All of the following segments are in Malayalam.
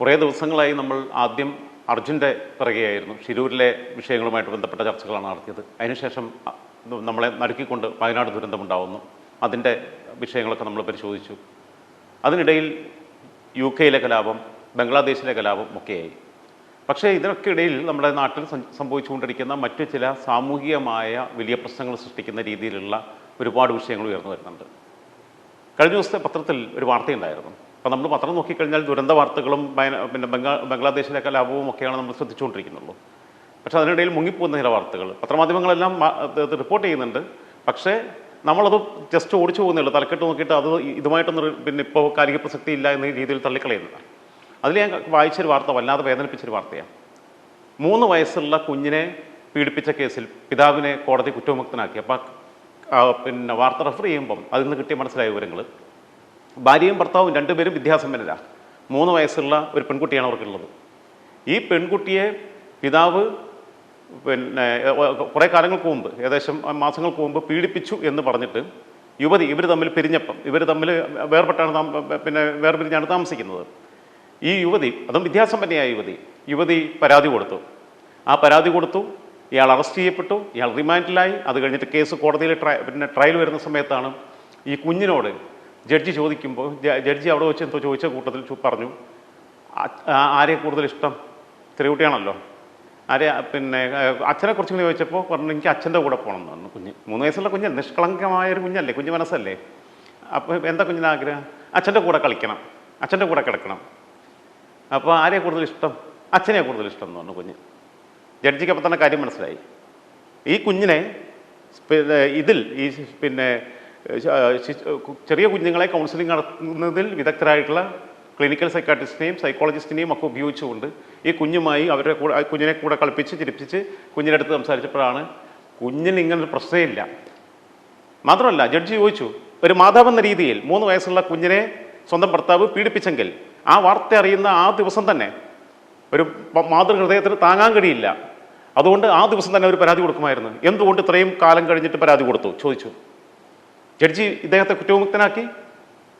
കുറേ ദിവസങ്ങളായി നമ്മൾ ആദ്യം അർജുന്റെ പിറകെയായിരുന്നു. ഷിരൂരിലെ വിഷയങ്ങളുമായിട്ട് ബന്ധപ്പെട്ട ചർച്ചകളാണ് നടത്തിയത്. അതിനുശേഷം നമ്മളെ നടുക്കിക്കൊണ്ട് വയനാട് ദുരന്തമുണ്ടാവുന്നു. അതിന്റെ വിഷയങ്ങളൊക്കെ നമ്മൾ പരിശോധിച്ചു. അതിനിടയിൽ യു കെയിലെ കലാപം ബംഗ്ലാദേശിലെ കലാപം ഒക്കെയായി. പക്ഷേ ഇതിനൊക്കെ ഇടയിൽ നമ്മുടെ നാട്ടിൽ സംഭവിച്ചുകൊണ്ടിരിക്കുന്ന മറ്റു ചില സാമൂഹികമായ വലിയ പ്രശ്നങ്ങൾ സൃഷ്ടിക്കുന്ന രീതിയിലുള്ള ഒരുപാട് വിഷയങ്ങൾ ഉയർന്നു വരുന്നുണ്ട്. കഴിഞ്ഞ ദിവസത്തെ പത്രത്തിൽ ഒരു വാർത്തയുണ്ടായിരുന്നു. അപ്പോൾ നമ്മൾ പത്രം നോക്കിക്കഴിഞ്ഞാൽ ദുരന്ത വാർത്തകളും പിന്നെ ബംഗാ ബംഗ്ലാദേശിലെ കലാപവും ഒക്കെയാണ് നമ്മൾ ശ്രദ്ധിച്ചുകൊണ്ടിരിക്കുന്നുള്ളൂ. പക്ഷേ അതിനിടയിൽ മുങ്ങിപ്പോകുന്ന ചില വാർത്തകൾ. പത്രമാധ്യമങ്ങളെല്ലാം റിപ്പോർട്ട് ചെയ്യുന്നുണ്ട്. പക്ഷേ നമ്മളത് ജസ്റ്റ് ഓടിച്ചു പോകുന്നുള്ളൂ തലക്കെട്ട് നോക്കിയിട്ട് അത് ഇതുമായിട്ടൊന്നും പിന്നെ ഇപ്പോൾ കാലിക പ്രസക്തി ഇല്ല എന്ന രീതിയിൽ തള്ളിക്കളയുന്നതാണ്. അതിൽ ഞാൻ വായിച്ചൊരു വാർത്ത വല്ലാതെ വേദനിപ്പിച്ചൊരു വാർത്തയാണ്. മൂന്ന് വയസ്സുള്ള കുഞ്ഞിനെ പീഡിപ്പിച്ച കേസിൽ പിതാവിനെ കോടതി കുറ്റവിമുക്തനാക്കി. അപ്പം പിന്നെ വാർത്ത റെഫർ ചെയ്യുമ്പം അതിൽ നിന്ന് കിട്ടിയ മനസ്സിലായ വിവരങ്ങൾ ഭാര്യയും ഭർത്താവും രണ്ടുപേരും വിദ്യാസമ്പന്നരാണ് മൂന്ന് വയസ്സുള്ള ഒരു പെൺകുട്ടിയാണ് അവർക്കുള്ളത്. ഈ പെൺകുട്ടിയെ പിതാവ് പിന്നെ കുറേ കാലങ്ങൾക്ക് മുമ്പ് ഏകദേശം മാസങ്ങൾക്ക് മുമ്പ് പീഡിപ്പിച്ചു എന്ന് പറഞ്ഞിട്ട് യുവതി ഇവർ തമ്മിൽ പിരിഞ്ഞപ്പം ഇവർ തമ്മിൽ വേർപെട്ടാണ് പിന്നെ വേർപിരിഞ്ഞാണ് താമസിക്കുന്നത്. ഈ യുവതി അതും വിദ്യാസമ്പന്നയായ യുവതി യുവതി പരാതി കൊടുത്തു. ആ പരാതി കൊടുത്തു ഇയാൾ അറസ്റ്റ് ചെയ്യപ്പെട്ടു ഇയാൾ റിമാൻഡിലായി. അത് കഴിഞ്ഞിട്ട് കേസ് കോടതിയിൽ ട്രയ പിന്നെ ട്രയൽ വരുന്ന സമയത്താണ് ഈ കുഞ്ഞിനോട് ജഡ്ജി ചോദിക്കുമ്പോൾ ജഡ്ജി അവിടെ വെച്ച് എന്തോ ചോദിച്ച കൂട്ടത്തിൽ പറഞ്ഞു "ആ- ആ- ആരെ കൂടുതൽ ഇഷ്ടം? ചെറിയ കുട്ടിയാണല്ലോ ആരെ പിന്നെ അച്ഛനെ കുറിച്ച് ഇങ്ങനെ ചോദിച്ചപ്പോൾ പറഞ്ഞു എനിക്ക് അച്ഛന്റെ കൂടെ പോകണം എന്ന് പറഞ്ഞു. കുഞ്ഞ് മൂന്ന് വയസ്സുള്ള കുഞ്ഞ് നിഷ്കളങ്കമായ ഒരു കുഞ്ഞല്ലേ കുഞ്ഞ് മനസ്സല്ലേ. അപ്പോൾ എന്താ കുഞ്ഞിന് ആഗ്രഹം? അച്ഛന്റെ കൂടെ കളിക്കണം അച്ഛന്റെ കൂടെ കിടക്കണം. അപ്പോൾ ആരെ കൂടുതൽ ഇഷ്ടം? അച്ഛനെ കൂടുതൽ ഇഷ്ടം എന്ന് പറഞ്ഞു കുഞ്ഞ്. ജഡ്ജിക്ക് അപ്പം തന്നെ കാര്യം മനസ്സിലായി. ഈ കുഞ്ഞിനെ ഇതിൽ ഈ പിന്നെ ചെറിയ കുഞ്ഞുങ്ങളെ കൗൺസിലിംഗ് നടത്തുന്നതിൽ വിദഗ്ധരായിട്ടുള്ള ക്ലിനിക്കൽ സൈക്കാട്രിസ്റ്റിനെയും സൈക്കോളജിസ്റ്റിനെയും ഒക്കെ ഉപയോഗിച്ചുകൊണ്ട് ഈ കുഞ്ഞുമായി അവരുടെ കൂടെ കുഞ്ഞിനെ കൂടെ കളിപ്പിച്ച് ചിരിപ്പിച്ച് കുഞ്ഞിന്റെ അടുത്ത് സംസാരിച്ചപ്പോഴാണ് കുഞ്ഞിന് ഇങ്ങനൊരു പ്രശ്നമില്ല. മാത്രമല്ല ജഡ്ജി ചോദിച്ചു ഒരു മാതാവെന്ന രീതിയിൽ മൂന്ന് വയസ്സുള്ള കുഞ്ഞിനെ സ്വന്തം ഭർത്താവ് പീഡിപ്പിച്ചെങ്കിൽ ആ വാർത്ത അറിയുന്ന ആ ദിവസം തന്നെ ഒരു മാതൃഹൃദയത്തിന് താങ്ങാൻ കഴിയില്ല. അതുകൊണ്ട് ആ ദിവസം തന്നെ ഒരു പരാതി കൊടുക്കുമായിരുന്നു. എന്തുകൊണ്ട് ഇത്രയും കാലം കഴിഞ്ഞിട്ട് പരാതി കൊടുത്തു? ചോദിച്ചു. ജഡ്ജി ഇദ്ദേഹത്തെ കുറ്റവിമുക്തനാക്കി.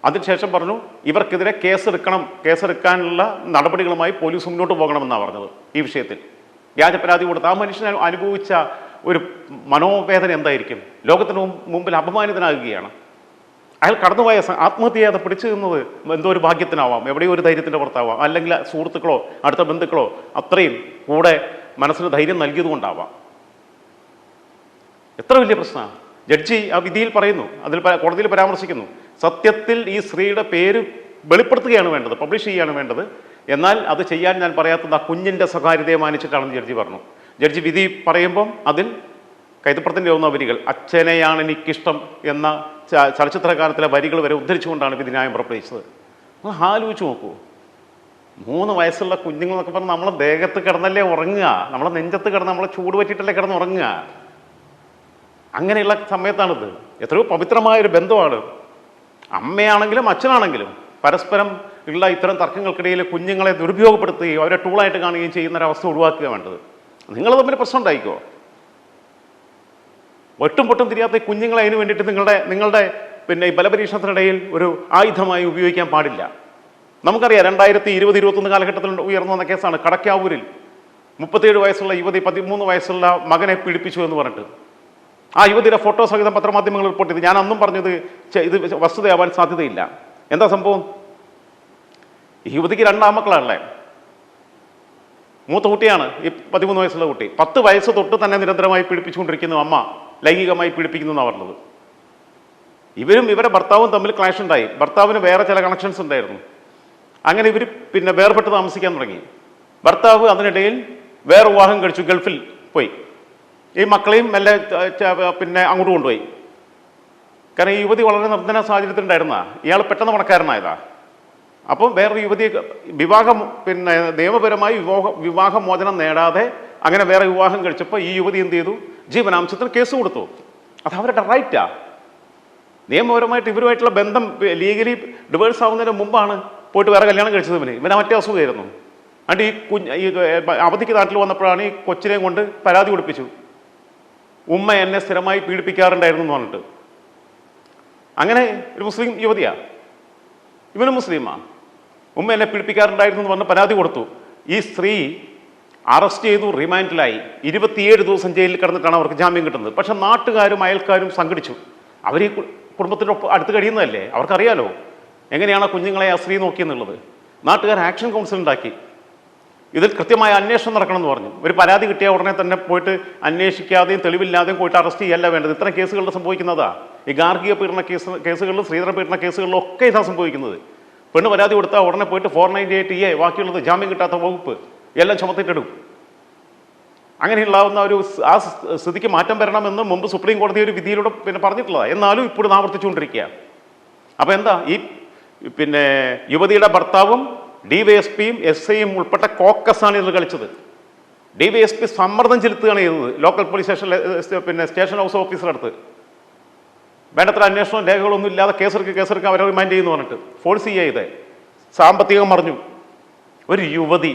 അതിനുശേഷം പറഞ്ഞു ഇവർക്കെതിരെ കേസെടുക്കണം കേസെടുക്കാനുള്ള നടപടികളുമായി പോലീസ് മുന്നോട്ട് പോകണമെന്നാണ് പറഞ്ഞത് ഈ വിഷയത്തിൽ. വ്യാജ പരാതി കൊടുത്ത് ആ മനുഷ്യൻ അനുഭവിച്ച ഒരു മനോവേദന എന്തായിരിക്കും? ലോകത്തിന് മുമ്പ് മുമ്പിൽ അപമാനിതനാകുകയാണ്. അയാൾ കടന്നുപോയ ആത്മഹത്യ ചെയ്യാതെ പിടിച്ചു നിന്നത് എന്തോ ഒരു ഭാഗ്യത്തിനാവാം. എവിടെയോ ഒരു ധൈര്യത്തിന്റെ പുറത്താവാം. അല്ലെങ്കിൽ സുഹൃത്തുക്കളോ അടുത്ത ബന്ധുക്കളോ അത്രയും കൂടെ മനസ്സിന് ധൈര്യം നൽകിയതുകൊണ്ടാവാം. എത്ര വലിയ പ്രശ്നമാണ്. ജഡ്ജി ആ വിധിയിൽ പറയുന്നു അതിൽ കോടതിയിൽ പരാമർശിക്കുന്നു സത്യത്തിൽ ഈ സ്ത്രീയുടെ പേര് വെളിപ്പെടുത്തുകയാണ് വേണ്ടത് പബ്ലിഷ് ചെയ്യുകയാണ് വേണ്ടത്. എന്നാൽ അത് ചെയ്യാൻ ഞാൻ പറയാത്തത് ആ കുഞ്ഞിന്റെ സ്വകാര്യതയെ മാനിച്ചിട്ടാണെന്ന് ജഡ്ജി പറഞ്ഞു. ജഡ്ജി വിധി പറയുമ്പം അതിൽ കൈതപ്രത്തിന്റെ ഒന്ന വരികൾ അച്ഛനെയാണ് എനിക്കിഷ്ടം എന്ന ചലച്ചിത്രകാരത്തിലെ വരികൾ വരെ ഉദ്ധരിച്ചുകൊണ്ടാണ് വിധി ന്യായം പുറപ്പെടുവിച്ചത്. ഒന്ന് ആലോചിച്ച് നോക്കൂ. മൂന്ന് വയസ്സുള്ള കുഞ്ഞുങ്ങളെന്നൊക്കെ പറഞ്ഞാൽ നമ്മളെ ദേഹത്ത് കിടന്നല്ലേ ഉറങ്ങുക നമ്മളെ നെഞ്ചത്ത് കിടന്ന് നമ്മളെ ചൂട് പറ്റിയിട്ടല്ലേ കിടന്ന് ഉറങ്ങുക. അങ്ങനെയുള്ള സമയത്താണിത്. എത്രയോ പവിത്രമായൊരു ബന്ധമാണ്. അമ്മയാണെങ്കിലും അച്ഛനാണെങ്കിലും പരസ്പരം ഉള്ള ഇത്തരം തർക്കങ്ങൾക്കിടയിൽ കുഞ്ഞുങ്ങളെ ദുരുപയോഗപ്പെടുത്തുകയും അവരെ ടൂളായിട്ട് കാണുകയും ചെയ്യുന്ന ഒരവസ്ഥ ഒഴിവാക്കുക വേണ്ടത്. നിങ്ങൾ തമ്മിൽ പ്രശ്നം ഉണ്ടായിക്കോ? ഒട്ടും പൊട്ടും തിരിയാത്ത കുഞ്ഞുങ്ങളെ അതിന് വേണ്ടിയിട്ട് നിങ്ങളുടെ നിങ്ങളുടെ പിന്നെ ഈ ബലപരീക്ഷണത്തിനിടയിൽ ഒരു ആയുധമായി ഉപയോഗിക്കാൻ പാടില്ല. നമുക്കറിയാം രണ്ടായിരത്തി ഇരുപത് ഇരുപത്തൊന്ന് കാലഘട്ടത്തിൽ ഉയർന്നു വന്ന കേസാണ് കടക്കാവൂരിൽ. മുപ്പത്തിയേഴ് വയസ്സുള്ള യുവതി പതിമൂന്ന് വയസ്സുള്ള മകനെ പീഡിപ്പിച്ചു എന്ന് പറഞ്ഞിട്ട്. ആ യുവതിയുടെ ഫോട്ടോ സഹിതം പത്രമാധ്യമങ്ങൾ റിപ്പോർട്ട് ചെയ്തു. ഞാൻ അന്നും പറഞ്ഞത് ഇത് വസ്തുതയാവാൻ സാധ്യതയില്ല. എന്താ സംഭവം? യുവതിക്ക് രണ്ടാമക്കളാണല്ലേ മൂത്ത കുട്ടിയാണ് ഈ പതിമൂന്ന് വയസ്സുള്ള കുട്ടി. പത്ത് വയസ്സ് തൊട്ട് തന്നെ നിരന്തരമായി പീഡിപ്പിച്ചുകൊണ്ടിരിക്കുന്നു അമ്മ. ലൈംഗികമായി പീഡിപ്പിക്കുന്നു എന്നാണ് പറഞ്ഞത്. ഇവരും ഇവരെ ഭർത്താവും തമ്മിൽ ക്ലാഷ് ഉണ്ടായി. ഭർത്താവിന് വേറെ ചില കണക്ഷൻസ് ഉണ്ടായിരുന്നു. അങ്ങനെ ഇവർ പിന്നെ വേർപെട്ട് താമസിക്കാൻ തുടങ്ങി. ഭർത്താവ് അതിനിടയിൽ വേറെ വിവാഹം കഴിച്ചു ഗൾഫിൽ പോയി. ഈ മക്കളെയും മെല്ലെ പിന്നെ അങ്ങോട്ട് കൊണ്ടുപോയി. കാരണം ഈ യുവതി വളരെ നിർദ്ധന സാഹചര്യത്തിലുണ്ടായിരുന്ന ഇയാൾ പെട്ടെന്ന് പണക്കാരനായതാ. അപ്പം വേറൊരു യുവതി വിവാഹം പിന്നെ നിയമപരമായി വിവാഹ വിവാഹമോചനം നേടാതെ അങ്ങനെ വേറെ വിവാഹം കഴിച്ചപ്പോൾ ഈ യുവതി എന്ത് ചെയ്തു? ജീവനാംശത്തിന് കേസ് കൊടുത്തു. അത് അവരുടെ റൈറ്റാ നിയമപരമായിട്ട് ഇവരുമായിട്ടുള്ള ബന്ധം ലീഗലി ഡിവേഴ്സ് ആവുന്നതിന് മുമ്പാണ് പോയിട്ട് വേറെ കല്യാണം കഴിച്ചത് ഇവന്. ഇവന് മറ്റേ അസുഖമായിരുന്നു. അണ്ട് ഈ കുഞ്ഞ് ഈ അവധിക്ക് നാട്ടിൽ വന്നപ്പോഴാണ് ഈ കൊച്ചിനെയും കൊണ്ട് പരാതി കൊടുപ്പിച്ചു. ഉമ്മ എന്നെ സ്ഥിരമായി പീഡിപ്പിക്കാറുണ്ടായിരുന്നു എന്ന് പറഞ്ഞിട്ട്. അങ്ങനെ ഒരു മുസ്ലിം യുവതിയാ. ഇവനും മുസ്ലിമാ. ഉമ്മ എന്നെ പീഡിപ്പിക്കാറുണ്ടായിരുന്നു എന്ന് പറഞ്ഞ് പരാതി കൊടുത്തു. ഈ സ്ത്രീ അറസ്റ്റ് ചെയ്തു റിമാൻഡിലായി. ഇരുപത്തിയേഴ് ദിവസം ജയിലിൽ കിടന്നിട്ടാണ് അവർക്ക് ജാമ്യം കിട്ടുന്നത്. പക്ഷെ നാട്ടുകാരും അയൽക്കാരും സംഘടിച്ചു. അവർ ഈ കുടുംബത്തിനൊപ്പം അടുത്ത് കഴിയുന്നതല്ലേ? അവർക്കറിയാലോ. എങ്ങനെയാണ് കുഞ്ഞുങ്ങളെ ആ സ്ത്രീ നോക്കിയെന്നുള്ളത്? നാട്ടുകാർ ആക്ഷൻ കൗൺസിൽ ഉണ്ടാക്കി. ഇതിൽ കൃത്യമായ അന്വേഷണം നടക്കണമെന്ന് പറഞ്ഞു. ഒരു പരാതി കിട്ടിയ ഉടനെ തന്നെ പോയിട്ട് അന്വേഷിക്കാതെയും തെളിവില്ലാതെയും പോയിട്ട് അറസ്റ്റ് ചെയ്യല്ല വേണ്ടത്. ഇത്തരം കേസുകളിൽ സംഭവിക്കുന്നതാ. ഈ ഗാർഹിക പീഡന കേസ് കേസുകളിലും ശ്രീധര പീഡന കേസുകളിലും ഒക്കെ ഇതാ സംഭവിക്കുന്നത്. പെണ്ണ് പരാതി കൊടുത്താൽ ഉടനെ പോയിട്ട് ഫോർ നയന്റി എയ്റ്റ് എ ബാക്കിയുള്ളത് ജാമ്യം കിട്ടാത്ത വകുപ്പ് എല്ലാം ചുമത്തിട്ടിടും. അങ്ങനെയുള്ളാവുന്ന ഒരു ആ സ്ഥിതിക്ക് മാറ്റം വരണമെന്ന് മുമ്പ് സുപ്രീം കോടതി ഒരു വിധിയിലൂടെ പിന്നെ പറഞ്ഞിട്ടുള്ളതാണ് എന്നാലും ഇപ്പോഴും ആവർത്തിച്ചുകൊണ്ടിരിക്കുക അപ്പോൾ എന്താ? ഈ പിന്നെ യുവതിയുടെ ഭർത്താവും ഡി വൈ എസ് ഐയും ഉൾപ്പെട്ട കോക്കസാണ് ഇത് കളിച്ചത്. ഡി വൈ എസ് പി സമ്മർദ്ദം ചെലുത്തുകയാണ് ചെയ്തത്. ലോക്കൽ പോലീസ് സ്റ്റേഷനിലെ പിന്നെ സ്റ്റേഷൻ ഹൗസ് ഓഫീസറുടെ അടുത്ത്. വേണ്ടത്ര അന്വേഷണവും രേഖകളൊന്നും ഇല്ലാതെ കേസെടുക്കുക കേസെടുക്കുക അവരെ റിമാൻഡ് ചെയ്യുന്നു പറഞ്ഞിട്ട് ഫോഴ്സ് ചെയ്യുക ചെയ്തേ. സാമ്പത്തികം മറിഞ്ഞു. ഒരു യുവതി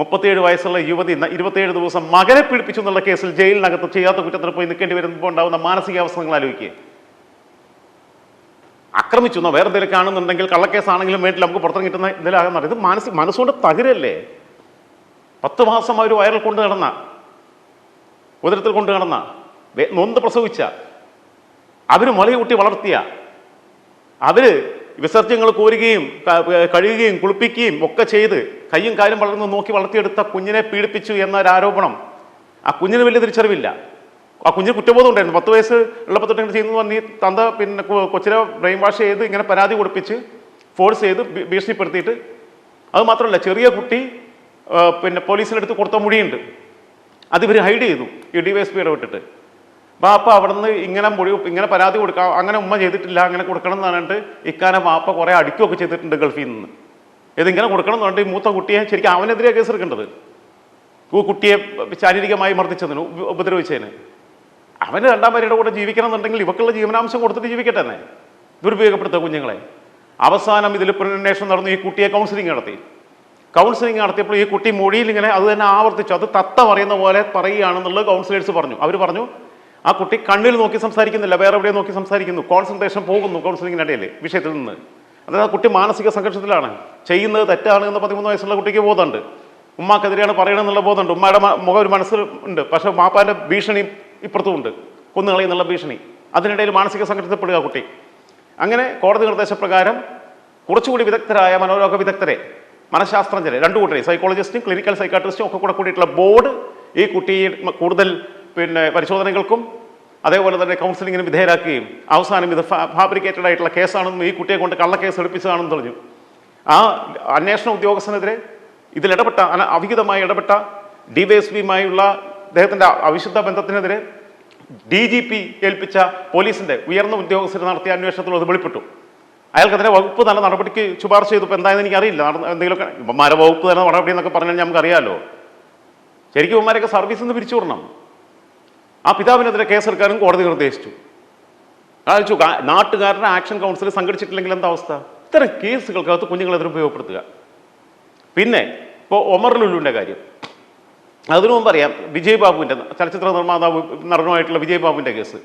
മുപ്പത്തിയേഴ് വയസ്സുള്ള യുവതി ഇരുപത്തിയേഴ് ദിവസം മകനെ പിടിപ്പിച്ചു എന്നുള്ള കേസിൽ ജയിലിനകത്ത് ചെയ്യാത്ത കുറ്റത്തിന് പോയി നിൽക്കേണ്ടി വരുമ്പോൾ ഉണ്ടാകുന്ന മാനസികാവസ്ഥ നിങ്ങൾ ആലോചിക്കുക. ആക്രമിച്ചു എന്നോ വേറെ എന്തെങ്കിലും കാണുന്നുണ്ടെങ്കിൽ കള്ളക്കേസാണെങ്കിലും വേണ്ടിൽ നമുക്ക് പുറത്തു കിട്ടുന്ന ഇതിലാകുന്ന ഇത് മനസ്സ് മനസ്സുകൊണ്ട് തകരല്ലേ? പത്ത് മാസം അവർ വയറിൽ കൊണ്ട് നടന്ന ഉദരത്തിൽ കൊണ്ട് നടന്ന നൊന്ത് പ്രസവിച്ച അവർ മുലയൂട്ടി വളർത്തിയ അവർ വിസർജ്യങ്ങൾ കോരുകയും കഴുകുകയും കുളിപ്പിക്കുകയും ഒക്കെ ചെയ്ത് കയ്യും കാലും വളർന്ന് നോക്കി വളർത്തിയെടുത്ത കുഞ്ഞിനെ പീഡിപ്പിച്ചു എന്നൊരാരോപണം. ആ കുഞ്ഞിന് വലിയ തിരിച്ചറിവില്ല. ആ കുഞ്ഞിന് കുറ്റബോധം ഉണ്ടായിരുന്നു. പത്ത് വയസ്സ് ഉള്ളപ്പോൾ തൊട്ട് ചെയ്യുന്നു പറഞ്ഞ് തന്ത പിന്നെ കൊച്ചിനെ ബ്രെയിൻ വാഷ് ചെയ്ത് ഇങ്ങനെ പരാതി കൊടുപ്പിച്ച് ഫോഴ്സ് ചെയ്ത് ഭീഷണിപ്പെടുത്തിയിട്ട്. അത് മാത്രമല്ല ചെറിയ കുട്ടി പിന്നെ പോലീസിനടുത്ത് കൊടുത്ത മുടിയുണ്ട്. അത് ഇവർ ഹൈഡ് ചെയ്തു ഈ ഡി വൈ എസ് പിയുടെ വിട്ടിട്ട്. വാപ്പ അവിടുന്ന് ഇങ്ങനെ മൊഴി ഇങ്ങനെ പരാതി കൊടുക്കാം അങ്ങനെ ഉമ്മ ചെയ്തിട്ടില്ല അങ്ങനെ കൊടുക്കണം എന്ന് പറഞ്ഞിട്ട് ഇക്കാനെ വാപ്പ കുറേ അടിക്കുകയൊക്കെ ചെയ്തിട്ടുണ്ട് ഗൾഫിൽ നിന്ന്. ഇതിങ്ങനെ കൊടുക്കണം എന്ന് പറഞ്ഞിട്ട് ഈ മൂത്ത കുട്ടിയെ ശരിക്കും അവനെതിരെ കേസ് എടുക്കേണ്ടത് കുട്ടിയെ ശാരീരികമായി മർദ്ദിച്ചതിന് ഉപ- ഉപദ്രവിച്ചതിന്. അവന് രണ്ടാം ഭാര്യയുടെ കൂടെ ജീവിക്കണം എന്നുണ്ടെങ്കിൽ ഇവക്കുള്ള ജീവനാംശം കൊടുത്തിട്ട് ജീവിക്കട്ടെ തന്നെ. ദുരുപയോഗപ്പെടുത്തുക കുഞ്ഞുങ്ങളെ. അവസാനം ഇതിൽ പുനരന്വേഷണം നടന്നു. ഈ കുട്ടിയെ കൗൺസിലിംഗ് നടത്തി. കൗൺസിലിംഗ് നടത്തിയപ്പോൾ ഈ കുട്ടി മൊഴിയിൽ ഇങ്ങനെ അത് തന്നെ ആവർത്തിച്ചു. അത് തത്ത പറയുന്ന പോലെ പറയുകയാണെന്നുള്ളത് കൗൺസിലേഴ്സ് പറഞ്ഞു. അവർ പറഞ്ഞു ആ കുട്ടി കണ്ണിൽ നോക്കി സംസാരിക്കുന്നില്ല. വേറെ എവിടെയോ നോക്കി സംസാരിക്കുന്നു. കോൺസെൻട്രേഷൻ പോകുന്നു കൗൺസിലിങ്ങിനിടയിൽ വിഷയത്തിൽ നിന്ന്. അതായത് ആ കുട്ടി മാനസിക സംഘർഷത്തിലാണ്. ചെയ്യുന്നത് തെറ്റാണ് എന്ന് പതിമൂന്ന് വയസ്സുള്ള കുട്ടിക്ക് ബോധമുണ്ട്. ഉമ്മാക്കെതിരെയാണ് പറയണമെന്നുള്ള ബോധമുണ്ട്. ഉമ്മയുടെ മുഖം ഒരു മനസ്സിൽ ഉണ്ട്. പക്ഷേ മാപ്പാന്റെ ഭീഷണി ഇപ്പുറത്തുമുണ്ട്. കൊന്നുകളയെന്നുള്ള ഭീഷണി. അതിനിടയിൽ മാനസിക സംഘർഷത്തിൽപ്പെടുക കുട്ടി. അങ്ങനെ കോടതി നിർദ്ദേശപ്രകാരം കുറച്ചുകൂടി വിദഗ്ധരായ മനോരോഗ വിദഗ്ധരെ മനഃശാസ്ത്രജ്ഞരെ രണ്ടു കൂട്ടരെ സൈക്കോളജിസ്റ്റും ക്ലിനിക്കൽ സൈക്കാട്രിസ്റ്റും ഒക്കെ കൂടെ കൂടിയിട്ടുള്ള ബോർഡ് ഈ കുട്ടിയെ കൂടുതൽ പിന്നെ പരിശോധനകൾക്കും അതേപോലെ തന്നെ കൗൺസിലിങ്ങിന് വിധേയരാക്കുകയും അവസാനം ഇത് ഫാബ്രിക്കേറ്റഡ് ആയിട്ടുള്ള കേസാണെന്നും ഈ കുട്ടിയെ കൊണ്ട് കള്ളക്കേസ് എടുപ്പിച്ചതാണെന്ന് പറഞ്ഞു ആ അന്വേഷണ ഉദ്യോഗസ്ഥനെതിരെ ഇതിലിടപെട്ട അവിഹിതമായി ഇടപെട്ട ഡിവൈഎസ്പിയുമായുള്ള അദ്ദേഹത്തിന്റെ അവിശുദ്ധ ബന്ധത്തിനെതിരെ ഡി ജി പി ഏൽപ്പിച്ച പോലീസിന്റെ ഉയർന്ന ഉദ്യോഗസ്ഥർ നടത്തിയ അന്വേഷണത്തിൽ അത് വെളിപ്പെട്ടു. അയാൾക്കെതിരെ വകുപ്പ് തന്നെ നടപടിക്ക് ശുപാർശ ചെയ്തു. ഇപ്പോൾ എന്തായെന്ന് എനിക്കറിയില്ല. എന്തെങ്കിലുമൊക്കെ ഇവന്മാരെ വകുപ്പ് തന്നെ നടപടി എന്നൊക്കെ പറഞ്ഞാൽ നമുക്കറിയാമല്ലോ ശരിക്കും ഇവന്മാരൊക്കെ സർവീസിൽ നിന്ന് പിരിച്ചു വിടണം. ആ പിതാവിനെതിരെ കേസെടുക്കാനും കോടതി നിർദ്ദേശിച്ചു. കാണിച്ചു നാട്ടുകാരുടെ ആക്ഷൻ കൗൺസിൽ സംഘടിച്ചിട്ടില്ലെങ്കിൽ എന്താ അവസ്ഥ? ഇത്തരം കേസുകൾക്കകത്ത് കുഞ്ഞുങ്ങളെതിരെ ഉപയോഗപ്പെടുത്തുക. പിന്നെ ഇപ്പോൾ ഒമർ ലുലുവിന്റെ കാര്യം. അതിനു മുമ്പ് അറിയാം വിജയ് ബാബുവിന്റെ ചലച്ചിത്ര നിർമ്മാതാവ് നടനുമായിട്ടുള്ള വിജയ് ബാബുവിന്റെ കേസ്.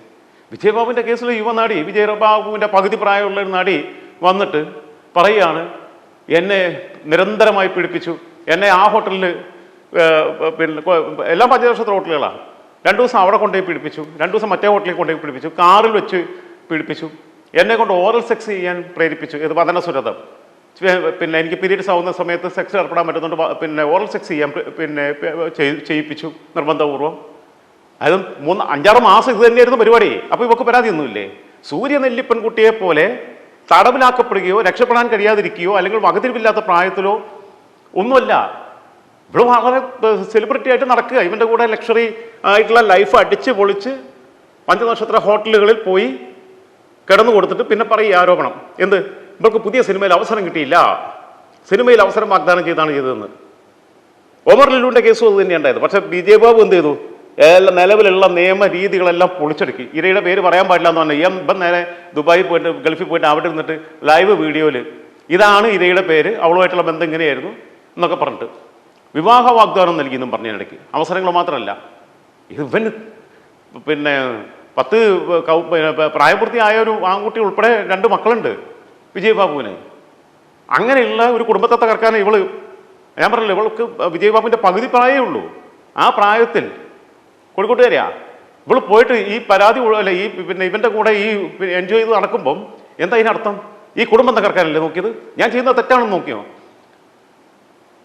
വിജയ് ബാബുവിന്റെ കേസിൽ യുവനാടി വിജയ് ബാബുവിന്റെ പകുതി പ്രായമുള്ള ഒരു നടി വന്നിട്ട് പറയുകയാണ് എന്നെ നിരന്തരമായി പീഡിപ്പിച്ചു. എന്നെ ആ ഹോട്ടലിൽ പിന്നെ എല്ലാ പഞ്ചനക്ഷത്ര ഹോട്ടലുകളാണ്. രണ്ടു ദിവസം അവിടെ കൊണ്ടുപോയി പീഡിപ്പിച്ചു. രണ്ടു ദിവസം മറ്റേ ഹോട്ടലിൽ കൊണ്ടുപോയി പീഡിപ്പിച്ചു. കാറിൽ വെച്ച് പീഡിപ്പിച്ചു. എന്നെ കൊണ്ട് ഓറൽ സെക്സ് ചെയ്യാൻ പ്രേരിപ്പിച്ചു. ഇത് വദനസുരതം ചെ- പിന്നെ എനിക്ക് പീരീഡ്സ് ആവുന്ന സമയത്ത് സെക്സ് ഏർപ്പെടാൻ പറ്റുന്നുണ്ട്. പിന്നെ ഓറൽ സെക്സ് ചെയ്യാൻ പിന്നെ ചെയ്യിപ്പിച്ചു നിർബന്ധപൂർവം. അതും മൂന്ന് അഞ്ചാറ് മാസം ഇത് തന്നെയായിരുന്നു പരിപാടി. അപ്പോൾ ഇവക്ക് പരാതിയൊന്നുമില്ലേ? സൂര്യ പെൺകുട്ടിയെ പോലെ തടവിലാക്കപ്പെടുകയോ രക്ഷപ്പെടാൻ കഴിയാതിരിക്കുകയോ അല്ലെങ്കിൽ വകതിരിവില്ലാത്ത പ്രായത്തിലോ ഒന്നുമല്ല. ഇവിടെ വളരെ സെലിബ്രിറ്റി ആയിട്ട് നടക്കുക. ഇവന്റെ കൂടെ ലക്ഷറി ആയിട്ടുള്ള ലൈഫ് അടിച്ച് പൊളിച്ച് പഞ്ചനക്ഷത്ര ഹോട്ടലുകളിൽ പോയി കിടന്നു കൊടുത്തിട്ട് പിന്നെ പറയും ആരോപണം. എന്ത്? ഇവർക്ക് പുതിയ സിനിമയിൽ അവസരം കിട്ടിയില്ല. സിനിമയിൽ അവസരം വാഗ്ദാനം ചെയ്താണ് ചെയ്തതെന്ന്. ഒമർ ലുലുവിന്റെ കേസും അത് തന്നെയാണ് ഉണ്ടായത്. പക്ഷേ ബി ജെ ബാബു എന്ത് ചെയ്തു? എല്ലാ നിലവിലുള്ള നിയമ രീതികളെല്ലാം പൊളിച്ചെടുക്കി. ഇരയുടെ പേര് പറയാൻ പാടില്ല എന്ന് പറഞ്ഞാൽ ഇപ്പം നേരെ ദുബായിൽ പോയിട്ട് ഗൾഫിൽ പോയിട്ട് അവിടെ ഇരുന്നിട്ട് ലൈവ് വീഡിയോയിൽ ഇതാണ് ഇരയുടെ പേര് അവളുമായിട്ടുള്ള ബന്ധം ഇങ്ങനെയായിരുന്നു എന്നൊക്കെ പറഞ്ഞിട്ട്. വിവാഹ വാഗ്ദാനം നൽകിയെന്നും പറഞ്ഞതിനിടയ്ക്ക് അവസരങ്ങൾ മാത്രമല്ല. ഇവന് പിന്നെ പത്ത് പ്രായപൂർത്തിയായ ഒരു ആൺകുട്ടി ഉൾപ്പെടെ രണ്ട് മക്കളുണ്ട്. വിജയ് ബാബുവിന് അങ്ങനെയുള്ള ഒരു കുടുംബത്തെ തകർക്കാൻ ഇവൾ ഞാൻ പറഞ്ഞില്ല ഇവൾക്ക് വിജയബാബുവിന്റെ പകുതി പ്രായമേ ഉള്ളൂ. ആ പ്രായത്തിൽ കോഴിക്കോട്ടുകാരിയാ ഇവൾ പോയിട്ട് ഈ പരാതി അല്ല ഈ പിന്നെ ഇവന്റെ കൂടെ ഈ എൻജോയ് ചെയ്ത് നടക്കുമ്പം എന്താ ഇതിനർത്ഥം? ഈ കുടുംബം തകർക്കാനല്ലേ നോക്കിയത്? ഞാൻ ചെയ്യുന്നത് തെറ്റാണെന്ന് നോക്കിയോ?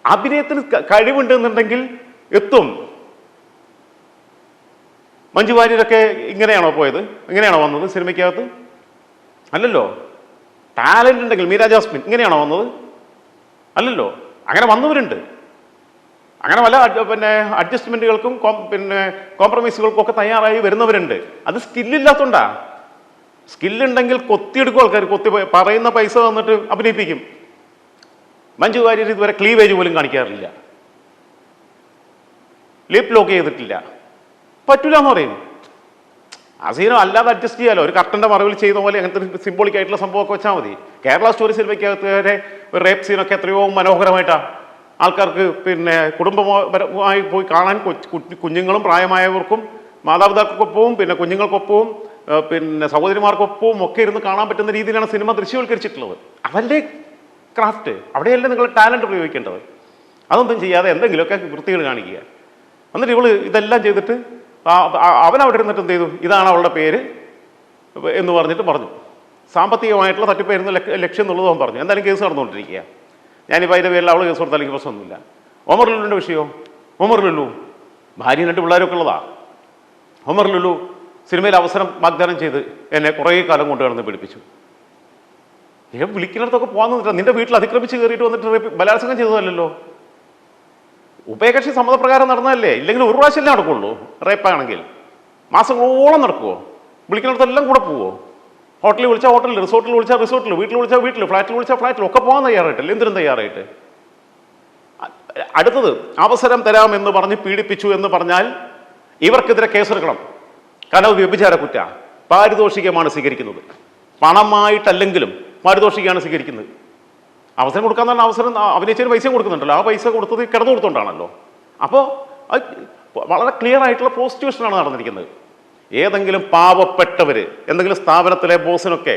അഭിനയത്തിന് കഴിവുണ്ടെന്നുണ്ടെങ്കിൽ എത്തും. മഞ്ജു വാര്യരൊക്കെ ഇങ്ങനെയാണോ പോയത്? ഇങ്ങനെയാണോ വന്നത് സിനിമയ്ക്കകത്ത്? അല്ലല്ലോ. ടാലന്റ് ഉണ്ടെങ്കിൽ മീര ജാസ്മിൻ ഇങ്ങനെയാണോ വന്നത്? അല്ലല്ലോ അങ്ങനെ വന്നവരുണ്ട്. അങ്ങനെ പല പിന്നെ അഡ്ജസ്റ്റ്മെന്റുകൾക്കും പിന്നെ കോംപ്രമൈസുകൾക്കും ഒക്കെ തയ്യാറായി വരുന്നവരുണ്ട്. അത് സ്കില്ലില്ലാത്തോണ്ടാ സ്കില്ലുണ്ടെങ്കിൽ കൊത്തിയെടുക്കും ആൾക്കാർ കൊത്തി പറയുന്ന പൈസ തന്നിട്ട് അഭിനയിപ്പിക്കും. മഞ്ജു വാര്യർ ഇതുവരെ ക്ലീവേജ് പോലും കാണിക്കാറില്ല. ലിപ് ലോക്ക് ചെയ്തിട്ടില്ല. പറ്റൂല എന്ന് പറയും ആ സീനം അല്ലാതെ അഡ്ജസ്റ്റ് ചെയ്യാലോ? ഒരു കർട്ടന്റെ മറവിൽ ചെയ്ത പോലെ അങ്ങനത്തെ ഒരു സിംബോളിക് ആയിട്ടുള്ള സംഭവമൊക്കെ വെച്ചാൽ മതി. കേരള സ്റ്റോറി സിനിമയ്ക്കകത്ത് വരെ ഒരു റേപ്പ് സീനൊക്കെ എത്രയോ മനോഹരമായിട്ടാണ് ആൾക്കാർക്ക് പിന്നെ കുടുംബമായി പോയി കാണാൻ കുഞ്ഞുങ്ങളും പ്രായമായവർക്കും മാതാപിതാക്കൾക്കൊപ്പവും പിന്നെ കുഞ്ഞുങ്ങൾക്കൊപ്പവും പിന്നെ സഹോദരിമാർക്കൊപ്പവും ഒക്കെ ഇരുന്ന് കാണാൻ പറ്റുന്ന രീതിയിലാണ് സിനിമ ദൃശ്യവൽക്കരിച്ചിട്ടുള്ളത്. അവന്റെ ക്രാഫ്റ്റ് അവിടെയല്ലേ നിങ്ങൾ ടാലന്റ് പ്രയോഗിക്കേണ്ടത് അതൊന്നും ചെയ്യാതെ എന്തെങ്കിലുമൊക്കെ വൃത്തികൾ കാണിക്കുക. എന്നിട്ട് ഇവൾ ഇതെല്ലാം ചെയ്തിട്ട് അവൻ അവിടെ ഇരുന്നിട്ട് എന്ത് ചെയ്തു? ഇതാണ് അവളുടെ പേര് എന്ന് പറഞ്ഞിട്ട് പറഞ്ഞു. സാമ്പത്തികമായിട്ടുള്ള തട്ടിപ്പായിരുന്നു ലക്ഷ്യം എന്നുള്ളത് അവൻ പറഞ്ഞു. എന്തായാലും കേസ് നടന്നുകൊണ്ടിരിക്കുക. ഞാനിപ്പോൾ അതിന്റെ പേരിൽ അവൾ കേസ് കൊടുത്താൽ എനിക്ക് പ്രശ്നമൊന്നുമില്ല. ഒമർ ലുലുവിന്റെ വിഷയമോ? ഒമർ ലുലു ഭാര്യയും രണ്ട് പിള്ളേരൊക്കെ ഉള്ളതാ. ഒമർ ലുലു സിനിമയിൽ അവസരം വാഗ്ദാനം ചെയ്ത് എന്നെ കുറേ കാലം കൊണ്ട് കിടന്ന് പിടിപ്പിച്ചു. ഞാൻ വിളിക്കുന്നിടത്തൊക്കെ പോകാൻ നിന്നിട്ട് നിന്റെ വീട്ടിൽ അതിക്രമിച്ച് കയറിയിട്ട് വന്നിട്ട് ബലാത്സംഗം ചെയ്തതല്ലല്ലോ? ഉഭയകക്ഷി സമ്മതപ്രകാരം നടന്നതല്ലേ? ഇല്ലെങ്കിൽ ഒരു പ്രാവശ്യമല്ലേ നടക്കുള്ളൂ. റേപ്പാണെങ്കിൽ മാസങ്ങളോളം നടക്കുമോ വിളിക്കുന്നിടത്തെല്ലാം കൂടെ പോവോ? ഹോട്ടലിൽ വിളിച്ചാൽ ഹോട്ടലിൽ റിസോർട്ടിൽ വിളിച്ചാൽ റിസോർട്ടിൽ വീട്ടിൽ വിളിച്ചാൽ വീട്ടിൽ ഫ്ലാറ്റിൽ വിളിച്ചാൽ ഫ്ലാറ്റിൽ ഒക്കെ പോകാൻ തയ്യാറായിട്ടില്ല? എന്തിനും തയ്യാറായിട്ട്? അടുത്തത് അവസരം തരാം എന്ന് പറഞ്ഞ് പീഡിപ്പിച്ചു എന്ന് പറഞ്ഞാൽ ഇവർക്കെതിരെ കേസെടുക്കണം. കാരണം അത് വ്യഭിചാര കുറ്റ. പാരിതോഷികമാണ് സ്വീകരിക്കുന്നത്. പണമായിട്ടല്ലെങ്കിലും പാരിതോഷികമാണ് സ്വീകരിക്കുന്നത്. അവസരം കൊടുക്കാൻ തന്നെ അവസരം അഭിനയിച്ചൊരു പൈസ കൊടുക്കുന്നുണ്ടല്ലോ. ആ പൈസ കൊടുത്തത് കിടന്നു കൊടുത്തോണ്ടാണല്ലോ. അപ്പോൾ വളരെ ക്ലിയർ ആയിട്ടുള്ള പ്രോസ്റ്റിറ്റ്യൂഷനാണ് നടന്നിരിക്കുന്നത്. ഏതെങ്കിലും പാവപ്പെട്ടവർ എന്തെങ്കിലും സ്ഥാപനത്തിലെ ബോസിനൊക്കെ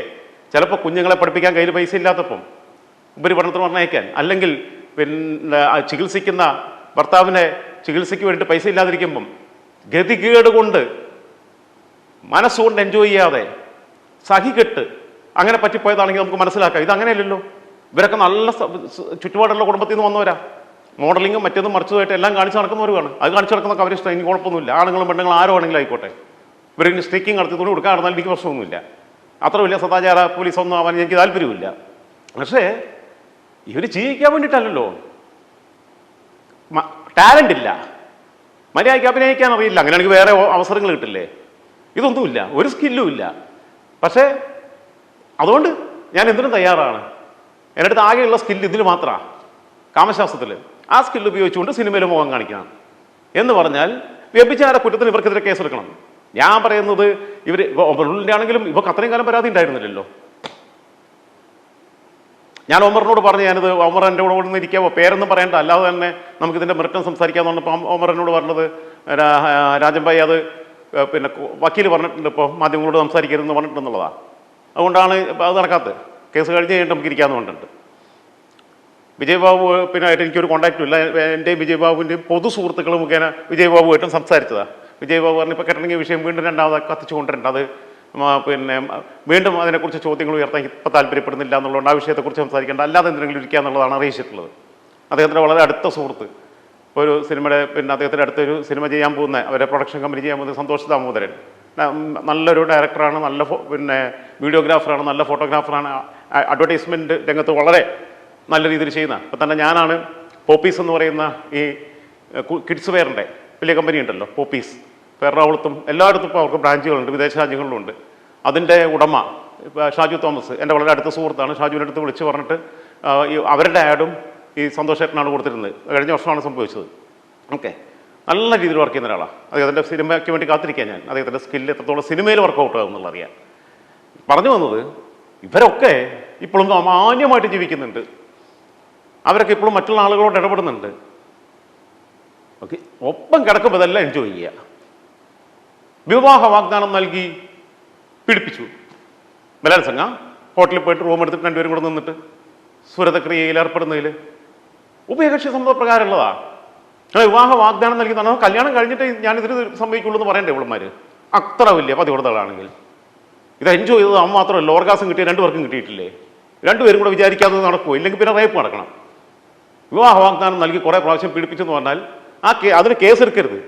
ചിലപ്പോൾ കുഞ്ഞുങ്ങളെ പഠിപ്പിക്കാൻ കയ്യിൽ പൈസ ഇല്ലാത്തപ്പം ഉപരിപഠനത്തിന് പറഞ്ഞയക്കാൻ അല്ലെങ്കിൽ പിന്നെ ചികിത്സിക്കുന്ന ഭർത്താവിനെ ചികിത്സയ്ക്ക് വേണ്ടിയിട്ട് പൈസ ഇല്ലാതിരിക്കുമ്പം ഗതികേട് കൊണ്ട് മനസ്സുകൊണ്ട് എൻജോയ് ചെയ്യാതെ സഹികെട്ട് അങ്ങനെ പറ്റിപ്പോയതാണെങ്കിൽ നമുക്ക് മനസ്സിലാക്കാം. ഇത് അങ്ങനെയല്ലല്ലോ. ഇവരൊക്കെ നല്ല ചുറ്റുപാടുള്ള കുടുംബത്തിൽ നിന്ന് വന്നവരാ. മോഡലിങ്ങും മറ്റേതും മറിച്ചതായിട്ട് എല്ലാം കാണിച്ചു നടക്കുന്നവരുമാണ്. അത് കാണിച്ചു നടക്കുന്നൊക്കെ അവർ ഇഷ്ടം എനിക്ക് കുഴപ്പമൊന്നുമില്ല. ആണുങ്ങളും പെണ്ണുങ്ങളും ആരോ ആണെങ്കിലും ആയിക്കോട്ടെ. ഇവരിങ്ങനെ സ്റ്റിക്കിങ് നടത്തി തുണി കൊടുക്കാൻ നടന്നാൽ എനിക്ക് പ്രശ്നമൊന്നുമില്ല. അത്ര വലിയ സദാചാര പോലീസൊന്നും ആവാൻ എനിക്ക് താല്പര്യമില്ല പക്ഷേ ഇവർ ജീവിക്കാൻ വേണ്ടിയിട്ടല്ലല്ലോ. ടാലന്റ് ഇല്ല. മര്യാദയ്ക്ക് അഭിനയിക്കാൻ അറിയില്ല. അങ്ങനെയാണെങ്കിൽ വേറെ അവസരങ്ങൾ കിട്ടില്ലേ? ഇതൊന്നുമില്ല. ഒരു സ്കില്ലും ഇല്ല. പക്ഷേ അതുകൊണ്ട് ഞാൻ എന്തിനും തയ്യാറാണ്. എന്റെ അടുത്ത് ആകെയുള്ള സ്കില്ല് ഇതിൽ മാത്രമാണ് കാമശാസ്ത്രത്തിൽ ആ സ്കില്ല് ഉപയോഗിച്ചുകൊണ്ട് സിനിമയിൽ മുഖം കാണിക്കണം. എന്ന് പറഞ്ഞാൽ വ്യഭിചാര കുറ്റത്തിന് ഇവർക്കെതിരെ കേസെടുക്കണം. ഞാൻ പറയുന്നത് ഇവർ ഒമറിന്റെ ആണെങ്കിലും ഇവർക്ക് അത്രയും കാലം പരാതി ഉണ്ടായിരുന്നില്ലല്ലോ. ഞാൻ ഒമറിനോട് പറഞ്ഞു ഞാനിത് ഒമർ എന്റെ കൂടെ കൂടെ ഇരിക്കാവോ? പേരൊന്നും പറയണ്ട. അല്ലാതെ തന്നെ നമുക്കിതിന്റെ മെറിറ്റം സംസാരിക്കാന്ന് പറഞ്ഞപ്പോൾ ഒമർ എന്നോട് പറഞ്ഞത് രാജൻ ഭായി അത് പിന്നെ വക്കീൽ പറഞ്ഞിട്ടുണ്ട് ഇപ്പോൾ മാധ്യമങ്ങളോട് സംസാരിക്കരുതെന്ന് പറഞ്ഞിട്ടുണ്ടെന്നുള്ളതാണ് അതുകൊണ്ടാണ് അത് നടക്കാത്തത്. കേസ് കഴിഞ്ഞ് കഴിഞ്ഞിട്ട് നമുക്ക് ഇരിക്കാമെന്ന് പറഞ്ഞിട്ടുണ്ട്. വിജയബാബു പിന്നായിട്ട് എനിക്കൊരു കോൺടാക്റ്റും ഇല്ല. എന്റെയും വിജയബാബുവിന്റെയും പൊതു സുഹൃത്തുക്കൾ മുഖേന വിജയബാബുമായിട്ടും സംസാരിച്ചതാണ് വിജയബാബു പറഞ്ഞു ഇപ്പോൾ കെട്ടണമെങ്കിൽ വിഷയം വീണ്ടും രണ്ടാമത് കത്തിച്ചു കൊണ്ടിട്ടുണ്ട് അത് പിന്നെ വീണ്ടും അതിനെക്കുറിച്ച് ചോദ്യങ്ങൾ ഉയർത്താൻ ഇപ്പോൾ താല്പര്യപ്പെടുന്നില്ല എന്നുള്ളതുകൊണ്ട് ആ വിഷയത്തെക്കുറിച്ച് സംസാരിക്കേണ്ട. അല്ലാതെ എന്തെങ്കിലും ഇരിക്കുക എന്നുള്ളതാണ് അറിയിച്ചിട്ടുള്ളത്. അദ്ദേഹത്തിന്റെ വളരെ അടുത്ത സുഹൃത്ത്. ഒരു സിനിമയുടെ പിന്നെ അദ്ദേഹത്തിന്റെ അടുത്തൊരു സിനിമ ചെയ്യാൻ പോകുന്ന അവരെ പ്രൊഡക്ഷൻ കമ്പനി ചെയ്യാൻ പോകുന്ന സന്തോഷ് ദാമോദരൻ. നല്ലൊരു ഡയറക്ടറാണ് നല്ല പിന്നെ വീഡിയോഗ്രാഫറാണ് നല്ല ഫോട്ടോഗ്രാഫറാണ് അഡ്വർടൈസ്മെന്റ് രംഗത്ത് വളരെ നല്ല രീതിയിൽ ചെയ്യുന്ന. ഇപ്പം തന്നെ ഞാനാണ് പോപ്പീസ് എന്ന് പറയുന്ന ഈ കിഡ്സ് വെയറിന്റെ വലിയ കമ്പനി ഉണ്ടല്ലോ പോപ്പീസ് എറണാകുളത്തും എല്ലായിടത്തും ഇപ്പോൾ അവർക്ക് ബ്രാഞ്ചുകളുണ്ട് വിദേശ രാജ്യങ്ങളിലുണ്ട് അതിന്റെ ഉടമ ഷാജു തോമസ് എന്റെ വളരെ അടുത്ത സുഹൃത്താണ്. ഷാജുവിന്റെ അടുത്ത് വിളിച്ച് പറഞ്ഞിട്ട് ഈ അവരുടെ ആഡും ഈ സന്തോഷേട്ടനാണ് കൊടുത്തിരുന്നത്. കഴിഞ്ഞ വർഷമാണ് സംഭവിച്ചത്. ഓക്കെ. നല്ല രീതിയിൽ വർക്ക് ചെയ്യുന്ന ഒരാളാണ്. അദ്ദേഹത്തിന്റെ സിനിമയ്ക്ക് വേണ്ടി കാത്തിരിക്കാൻ ഞാൻ. അദ്ദേഹത്തിന്റെ സ്കില്ല് എത്രത്തോളം സിനിമയിൽ വർക്കൗട്ട് ആകുന്നുള്ള അറിയാം പറഞ്ഞു വന്നത് ഇവരൊക്കെ ഇപ്പോഴും സാമാന്യമായിട്ട് ജീവിക്കുന്നുണ്ട്. അവരൊക്കെ ഇപ്പോഴും മറ്റുള്ള ആളുകളോട് ഇടപെടുന്നുണ്ട്. ഓക്കെ ഒപ്പം കിടക്കുമ്പോൾ ഇതെല്ലാം എൻജോയ് ചെയ്യുക വിവാഹ വാഗ്ദാനം നൽകി പിടിപ്പിച്ചു ബലാത്സംഗ ഹോട്ടലിൽ പോയിട്ട് റൂം എടുത്തിട്ട് രണ്ടുപേരും കൂടെ നിന്നിട്ട് സുരതക്രിയയിൽ ഏർപ്പെടുന്നതിൽ ഉഭയകക്ഷി സമ്മതപ്രകാരമുള്ളതാ അങ്ങനെ വിവാഹ വാഗ്ദാനം നൽകി തന്നെ കല്യാണം കഴിഞ്ഞിട്ട് ഞാനിതിന് സംഭവിക്കുള്ളൂ എന്ന് പറയണ്ടേ ഇവിടുമാർ അത്ര വലിയ പതിവ്രതകളാണെങ്കിൽ ഇത് എൻജോയ് ചെയ്തത് അമ്മ മാത്രമല്ല ഓർഗാസം കിട്ടിയ രണ്ടുപേർക്കും കിട്ടിയിട്ടില്ലേ? രണ്ടുപേരും കൂടെ വിചാരിക്കാതെ നടക്കുമോ ഇല്ലെങ്കിൽ പിന്നെ റേപ്പ് നടക്കണം. വിവാഹ വാഗ്ദാനം നൽകി കുറേ പ്രാവശ്യം പീഡിപ്പിച്ചെന്ന് പറഞ്ഞാൽ ആ കേ അതിന് കേസെടുക്കരുത്.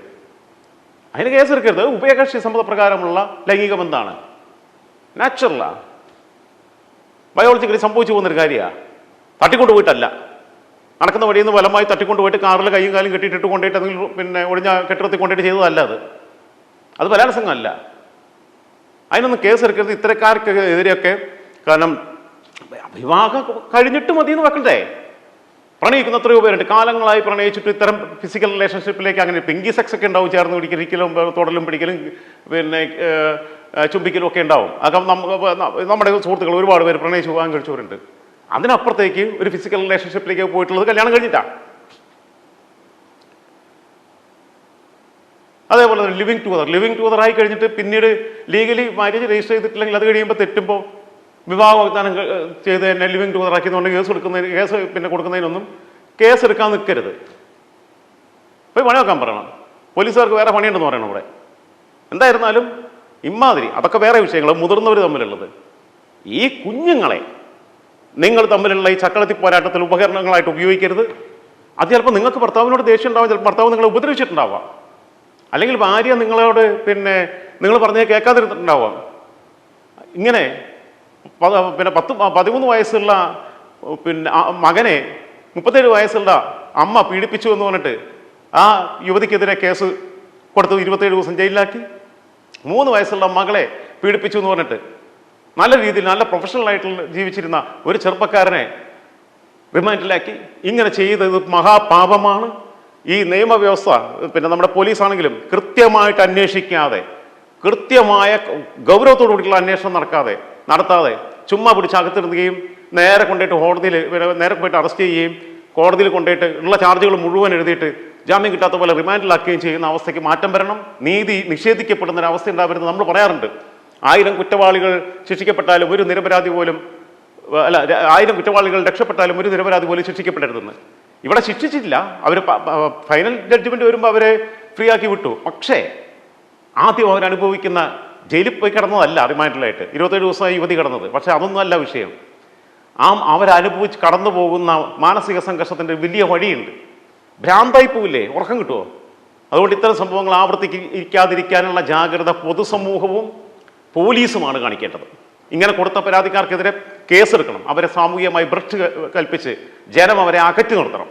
അതിന് കേസെടുക്കരുത്. ഉഭയകക്ഷി സമ്മതപ്രകാരമുള്ള ലൈംഗിക ബന്ധമാണ്. നാച്ചുറലാ ബയോളജിക്കലി സംഭവിച്ചു പോകുന്നൊരു കാര്യമാണ് തട്ടിക്കൊണ്ട് പോയിട്ടല്ല. നടക്കുന്ന വഴിയിൽ നിന്ന് ബലമായി തട്ടിക്കൊണ്ട് പോയിട്ട് കാറിൽ കൈയും കാലും കെട്ടിയിട്ടിട്ട് കൊണ്ടുപോയിട്ട് എന്തെങ്കിലും പിന്നെ ഒഴിഞ്ഞ കെട്ടിടത്തിൽ കൊണ്ടുപോയിട്ട് ചെയ്തതല്ല അത്. അത് ബലാത്സംഗമല്ല. അതിനൊന്നും കേസെടുക്കരുത്. ഇത്തരക്കാർക്ക് എതിരെയൊക്കെ കാരണം വിവാഹം കഴിഞ്ഞിട്ട് മതി എന്ന് വെക്കണ്ടേ? പ്രണയിക്കുന്ന എത്രയോ പേരുണ്ട്. കാലങ്ങളായി പ്രണയിച്ചിട്ട് ഇത്തരം ഫിസിക്കൽ റിലേഷൻഷിപ്പിലേക്ക് അങ്ങനെ പിങ്കി സെക്സ് ഒക്കെ ഉണ്ടാവും. ചേർന്ന് പിടിക്കലും തൊടലും പിടിക്കലും പിന്നെ ചുംബിക്കലും ഒക്കെ ഉണ്ടാവും. അതൊക്കെ നമുക്ക് നമ്മുടെ സുഹൃത്തുക്കൾ ഒരുപാട് പേര് പ്രണയിച്ച് വിവാഹം കഴിച്ചവരുണ്ട്. അതിനപ്പുറത്തേക്ക് ഒരു ഫിസിക്കൽ റിലേഷൻഷിപ്പിലേക്ക് പോയിട്ടുള്ളത് കല്യാണം കഴിഞ്ഞിട്ടാ. അതേപോലെ തന്നെ ലിവിങ് ടുഗദർ ലിവിങ് ടുഗദർ ആയി കഴിഞ്ഞിട്ട് പിന്നീട് ലീഗലി മാര്യേജ് രജിസ്റ്റർ ചെയ്തിട്ടില്ലെങ്കിൽ അത് കഴിയുമ്പോൾ തെറ്റുമ്പോൾ വിവാഹ വാഗ്ദാനം ചെയ്ത് തന്നെ ലിവിങ് ടുഗദർ ആക്കിയെന്നുണ്ടെങ്കിൽ കേസ് എടുക്കുന്നതിന് കേസ് പിന്നെ കൊടുക്കുന്നതിനൊന്നും കേസ് എടുക്കാൻ നിൽക്കരുത് പോയി പണി വെക്കാൻ പറയണം. പോലീസുകാർക്ക് വേറെ പണിയുണ്ടെന്ന് പറയണം ഇവിടെ. എന്തായിരുന്നാലും ഇമാതിരി അതൊക്കെ വേറെ വിഷയങ്ങൾ മുതിർന്നവർ തമ്മിലുള്ളത്. ഈ കുഞ്ഞുങ്ങളെ നിങ്ങൾ തമ്മിലുള്ള ഈ ചക്കളത്തി പോരാട്ടത്തിൽ ഉപകരണങ്ങളായിട്ട് ഉപയോഗിക്കരുത്. അത് ചിലപ്പോൾ നിങ്ങൾക്ക് ഭർത്താവിനോട് ദേഷ്യം ഉണ്ടാവാം ചിലപ്പോൾ ഭർത്താവ് നിങ്ങളെ ഉപദ്രവിച്ചിട്ടുണ്ടാവാം. അല്ലെങ്കിൽ ഭാര്യ നിങ്ങളോട് പിന്നെ നിങ്ങൾ പറഞ്ഞേ കേൾക്കാതിരുന്നിട്ടുണ്ടാവാം? ഇങ്ങനെ പിന്നെ പത്ത് പതിമൂന്ന് വയസ്സുള്ള പിന്നെ മകനെ മുപ്പത്തേഴ് വയസ്സുള്ള അമ്മ പീഡിപ്പിച്ചു എന്ന് പറഞ്ഞിട്ട് ആ യുവതിക്കെതിരെ കേസ് കൊടുത്തു ഇരുപത്തേഴ് ദിവസം ജയിലിലാക്കി. മൂന്ന് വയസ്സുള്ള മകളെ പീഡിപ്പിച്ചു എന്ന് പറഞ്ഞിട്ട് നല്ല രീതിയിൽ നല്ല പ്രൊഫഷണൽ ആയിട്ട് ജീവിച്ചിരുന്ന ഒരു ചെറുപ്പക്കാരനെ റിമാൻഡിലാക്കി ഇങ്ങനെ ചെയ്തത് മഹാപാപമാണ്. ഈ നിയമവ്യവസ്ഥ പിന്നെ നമ്മുടെ പോലീസ് ആണെങ്കിലും കൃത്യമായിട്ട് അന്വേഷിക്കാതെ കൃത്യമായ ഗൗരവത്തോടു കൂടിയുള്ള അന്വേഷണം നടക്കാതെ നടത്താതെ ചുമ്മാ പിടിച്ച് അകത്തിടുകയും നേരെ കൊണ്ടുപോയിട്ട് കോടതിയിൽ നേരെ പോയിട്ട് അറസ്റ്റ് ചെയ്യുകയും കോടതിയിൽ കൊണ്ടുപോയിട്ട് ഉള്ള ചാർജുകൾ മുഴുവൻ എഴുതിയിട്ട് ജാമ്യം കിട്ടാത്ത പോലെ റിമാൻഡിലാക്കുകയും ചെയ്യുന്ന അവസ്ഥയ്ക്ക് മാറ്റം വരണം. നീതി നിഷേധിക്കപ്പെടുന്ന ഒരു അവസ്ഥ ഉണ്ടാവരുന്നത് നമ്മൾ പറയാറുണ്ട്. ആയിരം കുറ്റവാളികൾ ശിക്ഷിക്കപ്പെട്ടാലും ഒരു നിരപരാധി പോലും അല്ല ആയിരം കുറ്റവാളികൾ രക്ഷപ്പെട്ടാലും ഒരു നിരപരാധി പോലും ശിക്ഷിക്കപ്പെടരുതെന്ന്. ഇവിടെ ശിക്ഷിച്ചിട്ടില്ല. അവർ ഫൈനൽ ജഡ്ജ്മെന്റ് വരുമ്പോൾ അവരെ ഫ്രീ ആക്കി വിട്ടു. പക്ഷേ ആദ്യം അവരനുഭവിക്കുന്ന ജയിലിൽ പോയി കിടന്നതല്ല റിമാൻഡിലായിട്ട് ഇരുപത്തേഴ് ദിവസമായി യുവതി കിടന്നത്. പക്ഷെ അതൊന്നും അല്ല വിഷയം. ആ അവരനുഭവിച്ച് കടന്നു പോകുന്ന മാനസിക സംഘർഷത്തിന്റെ വലിയ വഴിയുണ്ട്. ഭ്രാന്തായി പോവില്ലേ? ഉറക്കം കിട്ടുമോ അതുകൊണ്ട് ഇത്തരം സംഭവങ്ങൾ ആവർത്തിക്കാതിരിക്കാനുള്ള ജാഗ്രത പൊതുസമൂഹവും പോലീസുമാണ് കാണിക്കേണ്ടത്. ഇങ്ങനെ കൊടുത്ത പരാതിക്കാർക്കെതിരെ കേസെടുക്കണം. അവരെ സാമൂഹികമായി ഭ്രഷ്ട് കൽപ്പിച്ച് ജനം അവരെ അകറ്റി നിർത്തണം.